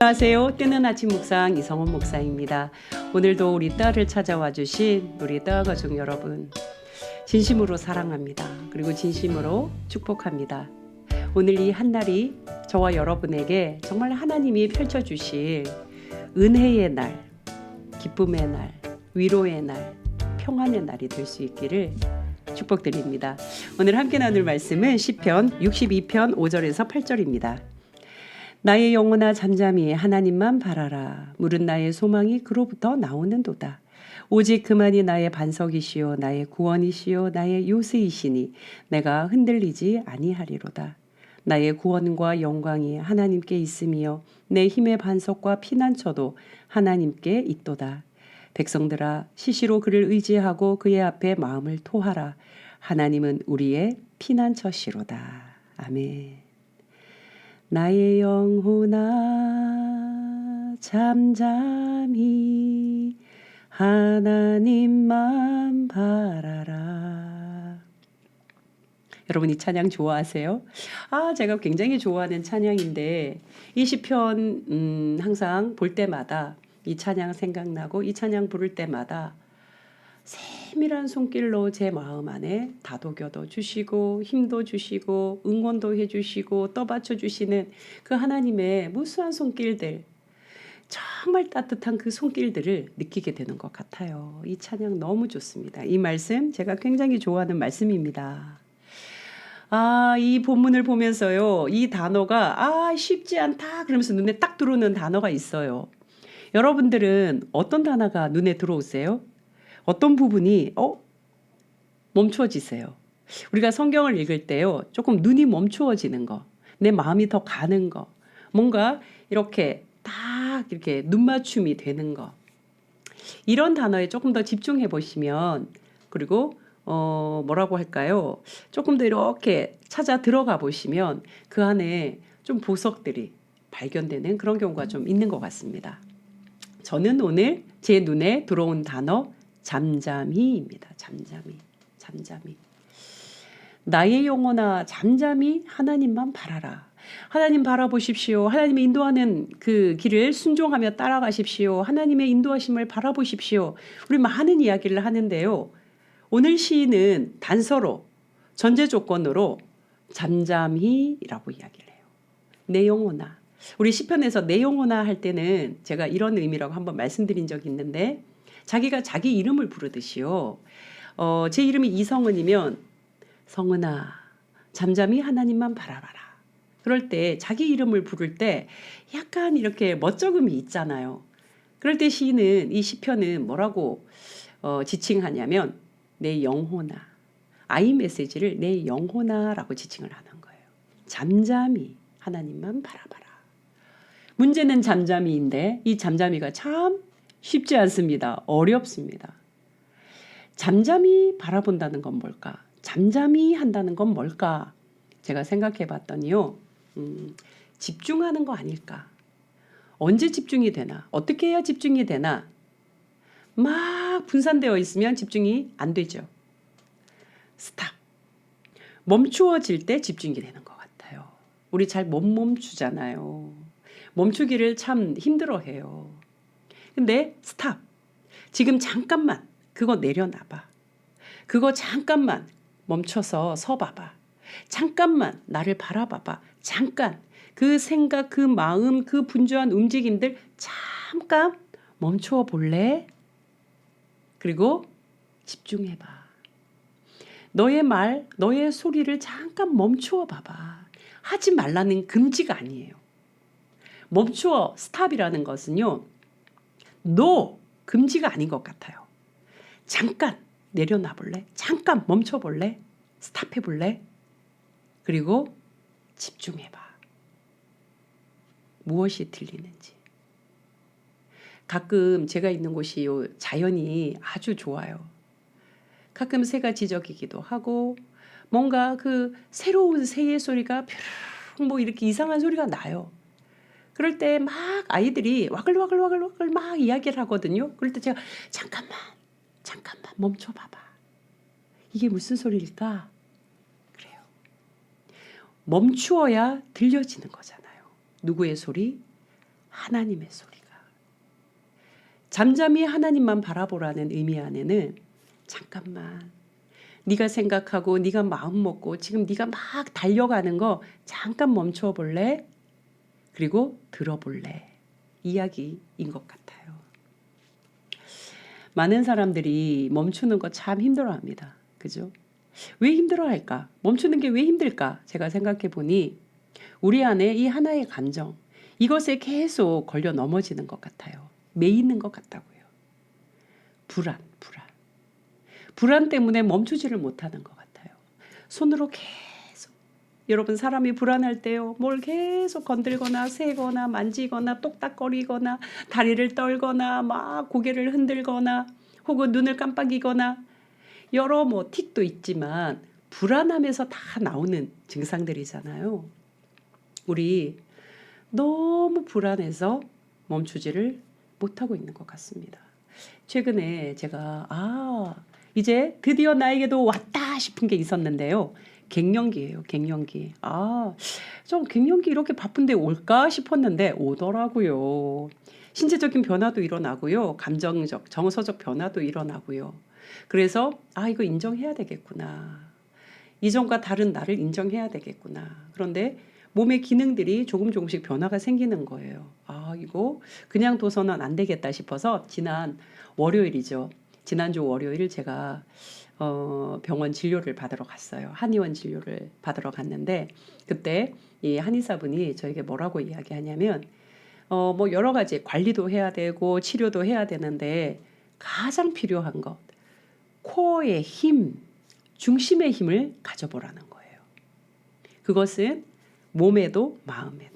안녕하세요. 뜨는 아침 묵상 이성원 목사입니다. 오늘도 우리 딸을 찾아와 주신 우리 딸 가족 여러분 진심으로 사랑합니다. 그리고 진심으로 축복합니다. 오늘 이 한 날이 저와 여러분에게 정말 하나님이 펼쳐 주실 은혜의 날, 기쁨의 날, 위로의 날, 평안의 날이 될 수 있기를 축복드립니다. 오늘 함께 나눌 말씀은 시편 62편 5절에서 8절입니다. 나의 영혼아 잠잠히 하나님만 바라라. 물은 나의 소망이 그로부터 나오는도다. 오직 그만이 나의 반석이시요 나의 구원이시요 나의 요새이시니 내가 흔들리지 아니하리로다. 나의 구원과 영광이 하나님께 있으며 내 힘의 반석과 피난처도 하나님께 있도다. 백성들아 시시로 그를 의지하고 그의 앞에 마음을 토하라. 하나님은 우리의 피난처시로다. 아멘. 나의 영혼아 잠잠히 하나님만 바라라. 여러분 이 찬양 좋아하세요? 아 제가 굉장히 좋아하는 찬양인데 이 시편 음, 항상 볼 때마다 이 찬양 생각나고 이 찬양 부를 때마다 세밀한 손길로 제 마음 안에 다독여도 주시고 힘도 주시고 응원도 해주시고 떠받쳐 주시는 그 하나님의 무수한 손길들 정말 따뜻한 그 손길들을 느끼게 되는 것 같아요. 이 찬양 너무 좋습니다. 이 말씀 제가 굉장히 좋아하는 말씀입니다. 아, 이 본문을 보면서요. 이 단어가 아, 쉽지 않다 그러면서 눈에 딱 들어오는 단어가 있어요. 여러분들은 어떤 단어가 눈에 들어오세요? 어떤 부분이 어 멈추어지세요. 우리가 성경을 읽을 때요. 조금 눈이 멈추어지는 거. 내 마음이 더 가는 거. 뭔가 이렇게 딱 이렇게 눈 맞춤이 되는 거. 이런 단어에 조금 더 집중해 보시면 그리고 어 뭐라고 할까요? 조금 더 이렇게 찾아 들어가 보시면 그 안에 좀 보석들이 발견되는 그런 경우가 좀 있는 것 같습니다. 저는 오늘 제 눈에 들어온 단어 잠잠히입니다. 잠잠히. 잠잠히. 나의 영혼아 잠잠히 하나님만 바라라. 하나님 바라보십시오. 하나님의 인도하는 그 길을 순종하며 따라가십시오. 하나님의 인도하심을 바라보십시오. 우리 많은 이야기를 하는데요. 오늘 시인은 단서로 전제 조건으로 잠잠히라고 이야기를 해요. 내 영혼아. 우리 시편에서 내 영혼아 할 때는 제가 이런 의미라고 한번 말씀드린 적이 있는데 자기가 자기 이름을 부르듯이요. 어, 제 이름이 이성은이면 성은아 잠잠히 하나님만 바라봐라. 그럴 때 자기 이름을 부를 때 약간 이렇게 멋쩍음이 있잖아요. 그럴 때 시인은 이 시편은 뭐라고 어, 지칭하냐면 내 영혼아 아이 메시지를 내 영혼아라고 지칭을 하는 거예요. 잠잠히 하나님만 바라봐라. 문제는 잠잠이인데 이 잠잠이가 참 쉽지 않습니다. 어렵습니다. 잠잠히 바라본다는 건 뭘까? 잠잠히 한다는 건 뭘까? 제가 생각해 봤더니요. 음, 집중하는 거 아닐까? 언제 집중이 되나? 어떻게 해야 집중이 되나? 막 분산되어 있으면 집중이 안 되죠. 스탑. 멈추어질 때 집중이 되는 것 같아요. 우리 잘 못 멈추잖아요. 멈추기를 참 힘들어 해요. 근데 스탑. 지금 잠깐만 그거 내려놔봐. 그거 잠깐만 멈춰서 서봐봐. 잠깐만 나를 바라봐봐. 잠깐 그 생각, 그 마음, 그 분주한 움직임들 잠깐 멈추어 볼래? 그리고 집중해봐. 너의 말, 너의 소리를 잠깐 멈추어 봐봐. 하지 말라는 금지가 아니에요. 멈추어 스탑이라는 것은요. 노 금지가 아닌 것 같아요. 잠깐 내려놔 볼래? 잠깐 멈춰 볼래? 스탑해 볼래? 그리고 집중해 봐. 무엇이 들리는지. 가끔 제가 있는 곳이 요 자연이 아주 좋아요. 가끔 새가 지저귀기도 하고 뭔가 그 새로운 새의 소리가 뾰르르 뭐 이렇게 이상한 소리가 나요. 그럴 때 막 아이들이 와글와글와글와글 막 이야기를 하거든요. 그럴 때 제가 잠깐만, 잠깐만 멈춰봐봐. 이게 무슨 소리일까? 그래요. 멈추어야 들려지는 거잖아요. 누구의 소리? 하나님의 소리가 잠잠히 하나님만 바라보라는 의미 안에는 잠깐만 네가 생각하고 네가 마음 먹고 지금 네가 막 달려가는 거 잠깐 멈춰 볼래? 그리고 들어볼래? 이야기인 것 같아요. 많은 사람들이 멈추는 거 참 힘들어합니다. 그죠? 왜 힘들어할까? 멈추는 게 왜 힘들까? 제가 생각해 보니 우리 안에 이 하나의 감정 이것에 계속 걸려 넘어지는 것 같아요. 매이는 것 같다고요. 불안, 불안. 불안 때문에 멈추지를 못하는 것 같아요. 손으로 계속 여러분 사람이 불안할 때요. 뭘 계속 건들거나 세거나 만지거나 똑딱거리거나 다리를 떨거나 막 고개를 흔들거나 혹은 눈을 깜빡이거나 여러 뭐 틱도 있지만 불안함에서 다 나오는 증상들이잖아요. 우리 너무 불안해서 멈추지를 못하고 있는 것 같습니다. 최근에 제가 아 이제 드디어 나에게도 왔다 싶은 게 있었는데요. 갱년기예요. 갱년기. 아, 좀 갱년기 이렇게 바쁜데 올까 싶었는데 오더라고요. 신체적인 변화도 일어나고요. 감정적, 정서적 변화도 일어나고요. 그래서 아 이거 인정해야 되겠구나. 이전과 다른 나를 인정해야 되겠구나. 그런데 몸의 기능들이 조금 조금씩 변화가 생기는 거예요. 아, 이거 그냥 둬서는 안 되겠다 싶어서 지난 월요일이죠. 지난주 월요일 제가 어, 병원 진료를 받으러 갔어요. 한의원 진료를 받으러 갔는데 그때 이 한의사분이 저에게 뭐라고 이야기하냐면 어, 뭐 여러 가지 관리도 해야 되고 치료도 해야 되는데 가장 필요한 것 코어의 힘, 중심의 힘을 가져보라는 거예요. 그것은 몸에도 마음에도.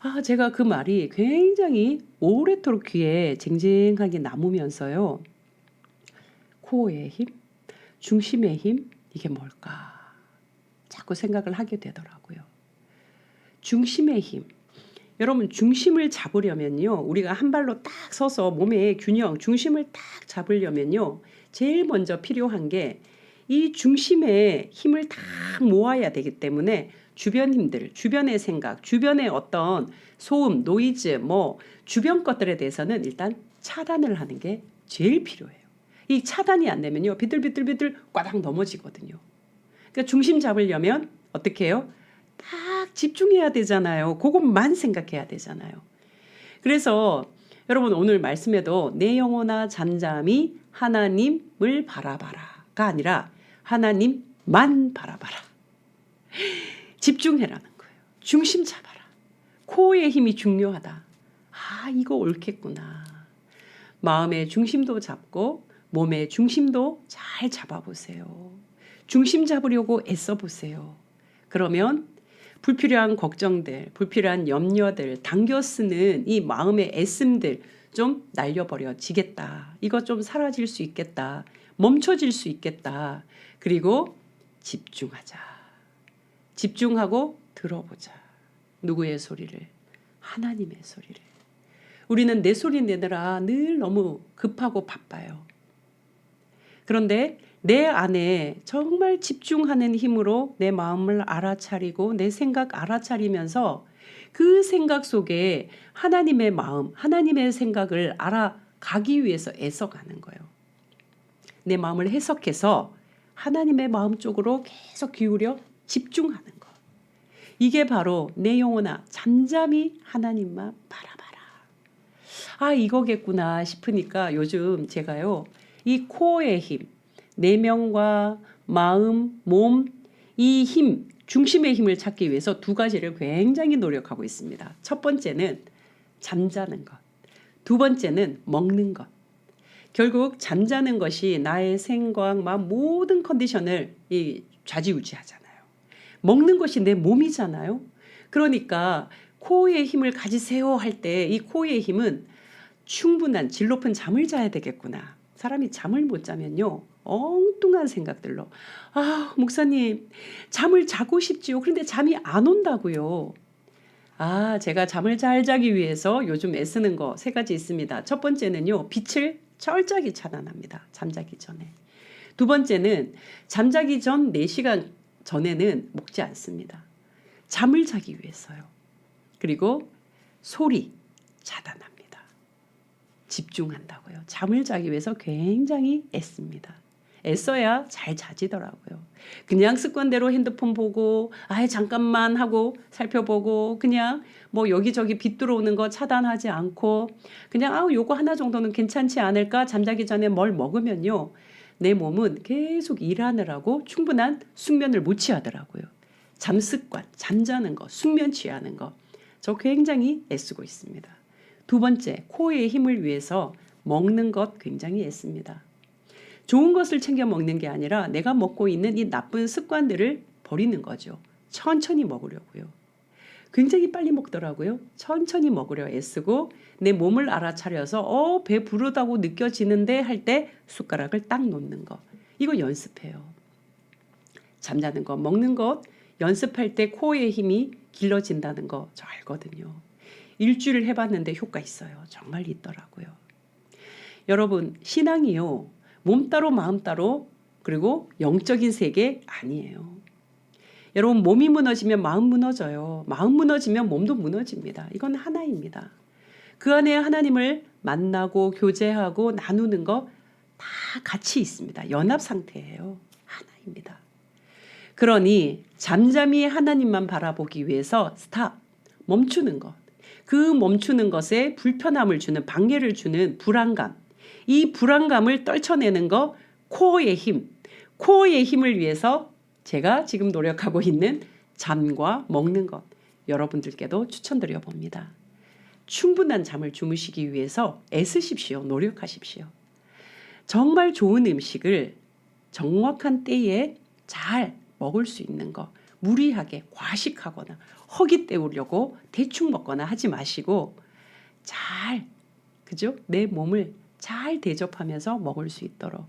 아, 제가 그 말이 굉장히 오래도록 귀에 쟁쟁하게 남으면서요. 코어의 힘, 중심의 힘, 이게 뭘까? 자꾸 생각을 하게 되더라고요. 중심의 힘. 여러분, 중심을 잡으려면요. 우리가 한 발로 딱 서서 몸의 균형, 중심을 딱 잡으려면요. 제일 먼저 필요한 게 이 중심의 힘을 다 모아야 되기 때문에 주변 힘들, 주변의 생각, 주변의 어떤 소음, 노이즈, 뭐 주변 것들에 대해서는 일단 차단을 하는 게 제일 필요해요. 이 차단이 안 되면요, 비틀비틀비틀 꽈당 넘어지거든요. 그러니까 중심 잡으려면 어떻게 해요? 딱 집중해야 되잖아요. 그것만 생각해야 되잖아요. 그래서 여러분 오늘 말씀에도 내 영혼아 잠잠히 하나님을 바라봐라가 아니라 하나님만 바라봐라. 집중해라는 거예요. 중심 잡아라. 코어의 힘이 중요하다. 아, 이거 옳겠구나. 마음의 중심도 잡고 몸의 중심도 잘 잡아보세요. 중심 잡으려고 애써 보세요. 그러면 불필요한 걱정들, 불필요한 염려들, 당겨 쓰는 이 마음의 애씀들 좀 날려버려지겠다. 이거 좀 사라질 수 있겠다. 멈춰질 수 있겠다. 그리고 집중하자. 집중하고 들어보자. 누구의 소리를? 하나님의 소리를. 우리는 내 소리 내느라 늘 너무 급하고 바빠요. 그런데 내 안에 정말 집중하는 힘으로 내 마음을 알아차리고 내 생각 알아차리면서 그 생각 속에 하나님의 마음, 하나님의 생각을 알아가기 위해서 애써가는 거예요. 내 마음을 해석해서 하나님의 마음 쪽으로 계속 기울여 집중하는 것. 이게 바로 내 영혼아 잠잠히 하나님만 바라봐라. 아 이거겠구나 싶으니까 요즘 제가요 이 코어의 힘, 내면과 마음, 몸, 이 힘, 중심의 힘을 찾기 위해서 두 가지를 굉장히 노력하고 있습니다. 첫 번째는 잠자는 것. 두 번째는 먹는 것. 결국 잠자는 것이 나의 생각, 마음 모든 컨디션을 이 좌지우지하잖아요. 먹는 것이 내 몸이잖아요. 그러니까 코어의 힘을 가지세요 할 때 이 코어의 힘은 충분한 질 높은 잠을 자야 되겠구나. 사람이 잠을 못 자면요. 엉뚱한 생각들로 아, 목사님, 잠을 자고 싶지요. 그런데 잠이 안 온다고요. 아, 제가 잠을 잘 자기 위해서 요즘 애쓰는 거 세 가지 있습니다. 첫 번째는요. 빛을 철저하게 차단합니다. 잠자기 전에. 두 번째는 잠자기 전 4시간 전에는 먹지 않습니다. 잠을 자기 위해서요. 그리고 소리 차단합니다. 집중한다고요. 잠을 자기 위해서 굉장히 애씁니다. 애써야 잘 자지더라고요. 그냥 습관대로 핸드폰 보고 아예 잠깐만 하고 살펴보고 그냥 뭐 여기저기 빛 들어오는 거 차단하지 않고 그냥 아우 요거 하나 정도는 괜찮지 않을까 잠자기 전에 뭘 먹으면요. 내 몸은 계속 일하느라고 충분한 숙면을 못 취하더라고요. 잠 습관, 잠자는 거, 숙면 취하는 거. 저 굉장히 애쓰고 있습니다. 두 번째, 코어의 힘을 위해서 먹는 것 굉장히 애씁니다. 좋은 것을 챙겨 먹는 게 아니라 내가 먹고 있는 이 나쁜 습관들을 버리는 거죠. 천천히 먹으려고요. 굉장히 빨리 먹더라고요. 천천히 먹으려 애쓰고 내 몸을 알아차려서 어, 배 부르다고 느껴지는데 할 때 숟가락을 딱 놓는 거. 이거 연습해요. 잠자는 것, 먹는 것 연습할 때 코어의 힘이 길러진다는 거 저 알거든요. 일주일 해봤는데 효과 있어요. 정말 있더라고요. 여러분, 신앙이요. 몸 따로 마음 따로 그리고 영적인 세계 아니에요. 여러분 몸이 무너지면 마음 무너져요. 마음 무너지면 몸도 무너집니다. 이건 하나입니다. 그 안에 하나님을 만나고 교제하고 나누는 거 다 같이 있습니다. 연합 상태예요. 하나입니다. 그러니 잠잠히 하나님만 바라보기 위해서 스탑 멈추는 것. 그 멈추는 것에 불편함을 주는 방해를 주는 불안감. 이 불안감을 떨쳐내는 거 코어의 힘. 코어의 힘을 위해서 제가 지금 노력하고 있는 잠과 먹는 것 여러분들께도 추천드려 봅니다. 충분한 잠을 주무시기 위해서 애쓰십시오. 노력하십시오. 정말 좋은 음식을 정확한 때에 잘 먹을 수 있는 거 무리하게 과식하거나 허기 때우려고 대충 먹거나 하지 마시고 잘 그죠? 내 몸을 잘 대접하면서 먹을 수 있도록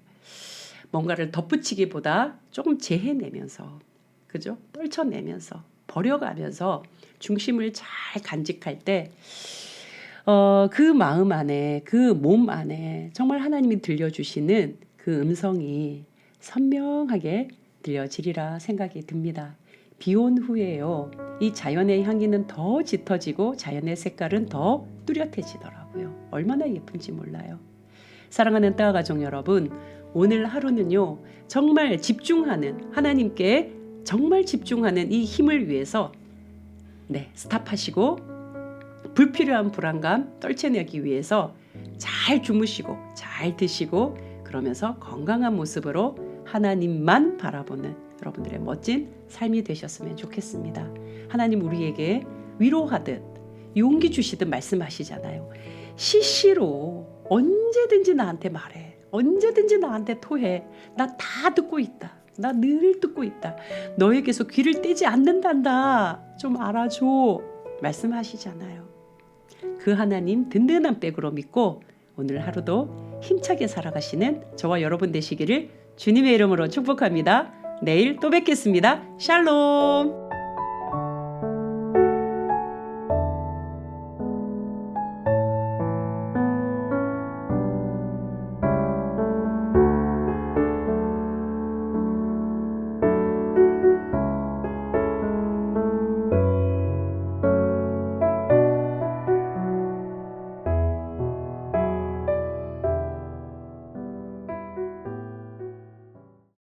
뭔가를 덧붙이기보다 조금 재해내면서 그죠? 떨쳐내면서 버려가면서 중심을 잘 간직할 때 어, 그 마음 안에 그 몸 안에 정말 하나님이 들려주시는 그 음성이 선명하게 들려지리라 생각이 듭니다. 비온 후에요. 이 자연의 향기는 더 짙어지고 자연의 색깔은 더 뚜렷해지더라고요. 얼마나 예쁜지 몰라요. 사랑하는 따 가족 여러분, 오늘 하루는요, 정말 집중하는, 하나님께 정말 집중하는 이 힘을 위해서, 네, 스탑하시고, 불필요한 불안감 떨쳐내기 위해서 잘 주무시고, 잘 드시고, 그러면서 건강한 모습으로 하나님만 바라보는 여러분들의 멋진 삶이 되셨으면 좋겠습니다. 하나님 우리에게 위로하듯 용기 주시듯 말씀하시잖아요. 시시로 언제든지 나한테 말해. 언제든지 나한테 토해. 나 다 듣고 있다. 나 늘 듣고 있다. 너에게서 귀를 떼지 않는단다. 좀 알아줘. 말씀하시잖아요. 그 하나님 든든한 백으로 믿고 오늘 하루도 힘차게 살아가시는 저와 여러분 되시기를 주님의 이름으로 축복합니다. 내일 또 뵙겠습니다. 샬롬!